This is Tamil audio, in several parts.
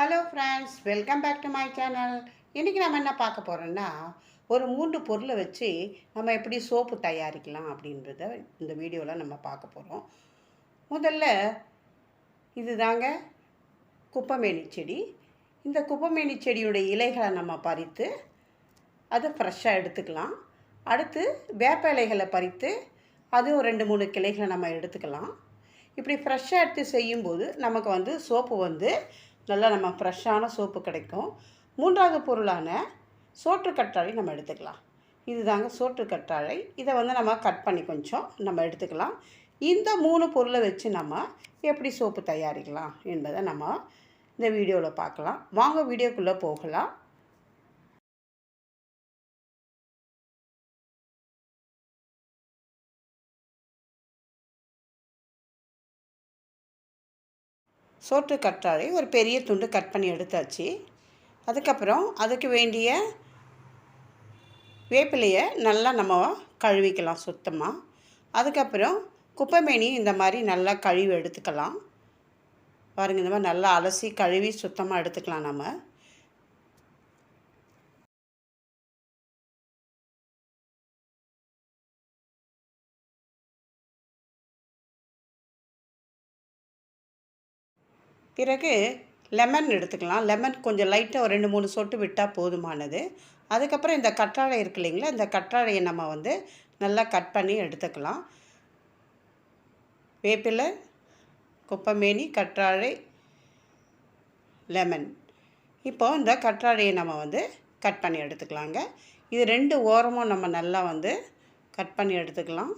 Hello friends welcome back to my channel இன்றைக்கி நம்ம என்ன பார்க்க போகிறோன்னா ஒரு மூன்று பொருளை வச்சு நம்ம எப்படி சோப்பு தயாரிக்கலாம் அப்படின்றத இந்த வீடியோவில் நம்ம பார்க்க போகிறோம் முதல்ல இது தாங்க குப்பமேனி செடி. இந்த குப்பமேனி செடியோட இலைகளை நம்ம பறித்து அதை ஃப்ரெஷ்ஷாக எடுத்துக்கலாம். அடுத்து வேப்ப இலைகளை பறித்து அதுவும் ரெண்டு மூணு கிளைகளை நம்ம எடுத்துக்கலாம். இப்படி ஃப்ரெஷ்ஷாக எடுத்து செய்யும்போது நமக்கு வந்து சோப்பு வந்து நல்லா நம்ம ஃப்ரெஷ்ஷான சோப்பு கிடைக்கும். மூன்றாவது பொருளான சோற்று கற்றாழை நம்ம எடுத்துக்கலாம். இது தாங்க சோற்று கற்றாழை. இதை வந்து நம்ம கட் பண்ணி கொஞ்சம் நம்ம எடுத்துக்கலாம். இந்த மூணு பொருளை வச்சு நம்ம எப்படி சோப்பு தயாரிக்கலாம் என்பதை நம்ம இந்த வீடியோவில் பார்க்கலாம். வாங்க வீடியோக்குள்ளே போகலாம். சோற்று கற்றாழை ஒரு பெரிய துண்டு கட் பண்ணி எடுத்தாச்சு. அதுக்கப்புறம் அதுக்கு வேண்டிய வேப்பிலையை நல்லா நம்ம கழுவிக்கலாம் சுத்தமாக அதுக்கப்புறம் குப்பைமேனி இந்த மாதிரி நல்லா கழுவி எடுத்துக்கலாம். பாருங்கள் இந்த மாதிரி நல்லா அலசி கழுவி சுத்தமாக எடுத்துக்கலாம் நம்ம. பிறகு லெமன் எடுத்துக்கலாம். லெமன் கொஞ்சம் லைட்டாக ஒரு ரெண்டு மூணு சொட்டு விட்டால் போதுமானது. அதுக்கப்புறம் இந்த கற்றாழை இருக்கு இல்லைங்களா இந்த கற்றாழையை நம்ம வந்து நல்லா கட் பண்ணி எடுத்துக்கலாம். வேப்பிலை குப்பமேனி கற்றாழை லெமன் இப்போது இந்த கற்றாழையை நம்ம வந்து கட் பண்ணி எடுத்துக்கலாங்க. இது ரெண்டு ஓரமும் நம்ம நல்லா வந்து கட் பண்ணி எடுத்துக்கலாம்.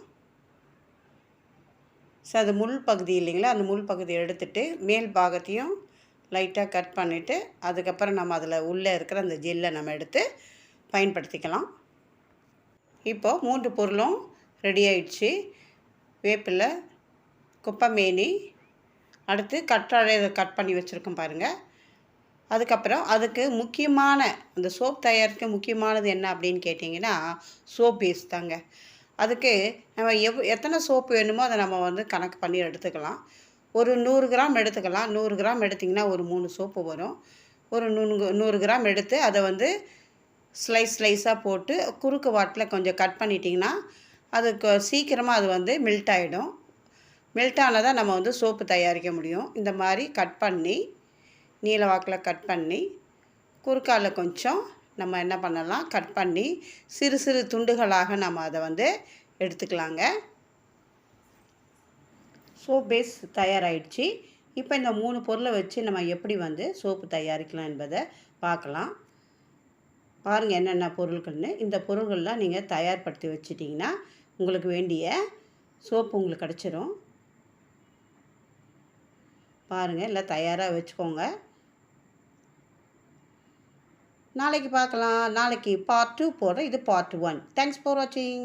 ஸோ அது முள் பகுதி இல்லைங்களா? அந்த முள் பகுதியை எடுத்துகிட்டு மேல் பாகத்தையும் லைட்டாக கட் பண்ணிவிட்டு அதுக்கப்புறம் நம்ம அதில் உள்ளே இருக்கிற அந்த ஜெல்லை நம்ம எடுத்து பயன்படுத்திக்கலாம். இப்போது மூன்று பொருளும் ரெடி ஆயிடுச்சு. வேப்பிலை குப்பமேனி அடுத்து கற்றாழை கட் பண்ணி வச்சுருக்கோம் பாருங்கள் அதுக்கப்புறம் அதுக்கு முக்கியமான அந்த சோப் தயாரிக்க முக்கியமானது என்ன அப்படின்னு கேட்டிங்கன்னா சோப் பேஸ் தாங்க. அதுக்கு நம்ம எவ் எத்தனை சோப்பு வேணுமோ அதை நம்ம வந்து கணக்கு பண்ணி எடுத்துக்கலாம். ஒரு நூறு கிராம் எடுத்துக்கலாம். நூறு கிராம் எடுத்திங்கன்னா ஒரு மூணு சோப்பு வரும். ஒரு நூறு நூறு கிராம் எடுத்து அதை வந்து ஸ்லைஸ் ஸ்லைஸாக போட்டு குறுக்கு வாட்டில் கொஞ்சம் கட் பண்ணிட்டிங்கன்னா அதுக்கு சீக்கிரமாக அது வந்து மெல்ட் ஆகிடும் மெல்ட் ஆனதாக நம்ம வந்து சோப்பு தயாரிக்க முடியும். இந்த மாதிரி கட் பண்ணி நீல வாக்கில் கட் பண்ணி குறுக்கால கொஞ்சம் நம்ம என்ன பண்ணலாம்? கட் பண்ணி சிறு சிறு துண்டுகளாக நம்ம அதை வந்து எடுத்துக்கலாங்க. சோப் பேஸ் தயாராகிடுச்சு இப்போ இந்த மூணு பொருளை வச்சு நம்ம எப்படி வந்து சோப்பு தயாரிக்கலாம் என்பதை பார்க்கலாம். பாருங்கள் என்னென்ன பொருட்கள்னு இந்த பொருள்கள்லாம் நீங்கள் தயார்படுத்தி வச்சிட்டிங்கன்னா உங்களுக்கு வேண்டிய சோப்பு உங்களுக்கு கிடச்சிரும். பாருங்கள் எல்லாம் தயாராக வச்சுக்கோங்க. நாளைக்கு பார்க்கலாம். நாளைக்கு பார்ட் டூ போடுறேன். இது பார்ட் ஒன் தேங்க்ஸ் ஃபார் வாட்சிங்